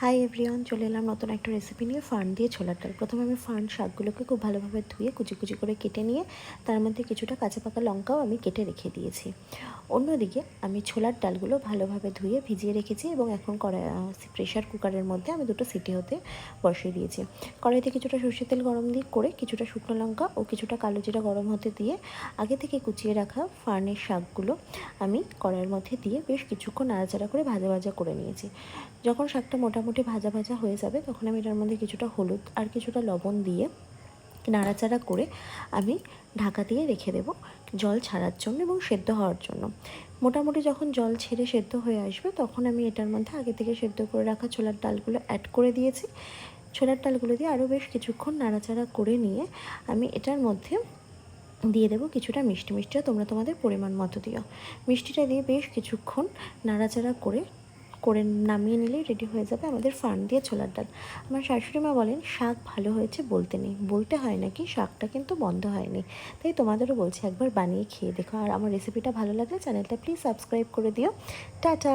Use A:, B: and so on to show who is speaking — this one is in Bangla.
A: হাই এভরিওয়ান চলে এলাম নতুন একটা রেসিপি নিয়ে ফার্ন দিয়ে ছোলার ডাল। প্রথমে আমি ফার্ন শাকগুলোকে খুব ভালোভাবে ধুয়ে কুচি কুচি করে কেটে নিয়ে, তার মধ্যে কিছুটা কাঁচা পাকা লঙ্কাও আমি কেটে রেখে দিয়েছি। অন্যদিকে আমি ছোলার ডালগুলো ভালোভাবে ধুয়ে ভিজিয়ে রেখেছি এবং এখন কড়াই প্রেশার কুকারের মধ্যে আমি দুটো সিটি হতে বসিয়ে দিয়েছি। কড়াইতে কিছুটা সর্ষের তেল গরম দিয়ে করে কিছুটা শুকনো লঙ্কা ও কিছুটা কালো জিরা গরম হতে দিয়ে, আগে থেকে কুচিয়ে রাখা ফার্নের শাকগুলো আমি কড়াইয়ের মধ্যে দিয়ে বেশ কিছুক্ষণ নাড়াচাড়া করে ভাজা ভাজা করে নিয়েছি। যখন শাকটা মোটামুটি ভাজা ভাজা হয়ে যাবে, তখন আমি এটার মধ্যে কিছুটা হলুদ আর কিছুটা লবণ দিয়ে নাড়াচাড়া করে আমি ঢাকা দিয়ে রেখে দেব জল ছাড়ার জন্য এবং সেদ্ধ হওয়ার জন্য। মোটামুটি যখন জল ছেড়ে সেদ্ধ হয়ে আসবে, তখন আমি এটার মধ্যে আগে থেকে সেদ্ধ করে রাখা ছোলার ডালগুলো অ্যাড করে দিয়েছি। ছোলার ডালগুলো দিয়ে আরও বেশ কিছুক্ষণ নাড়াচাড়া করে নিয়ে আমি এটার মধ্যে দিয়ে দেবো কিছুটা মিষ্টি মিষ্টিও তোমরা তোমাদের পরিমাণ মতো দিও। মিষ্টিটা দিয়ে বেশ কিছুক্ষণ নাড়াচাড়া করে করে নামিয়ে নিলেই রেডি হয়ে যাবে আমাদের ফান দিয়ে ছোলার ডাল। আমার শাশুড়ি মা বলেন, শাক ভালো হয়েছে বলতে নেই। বলতে হয় নাকি? শাকটা কিন্তু বন্ধ হয়নি। তাই তোমাদেরও বলছি, একবার বানিয়ে খেয়ে দেখো। আর আমার রেসিপিটা ভালো লাগলে চ্যানেলটা প্লিজ সাবস্ক্রাইব করে দিও। টাটা!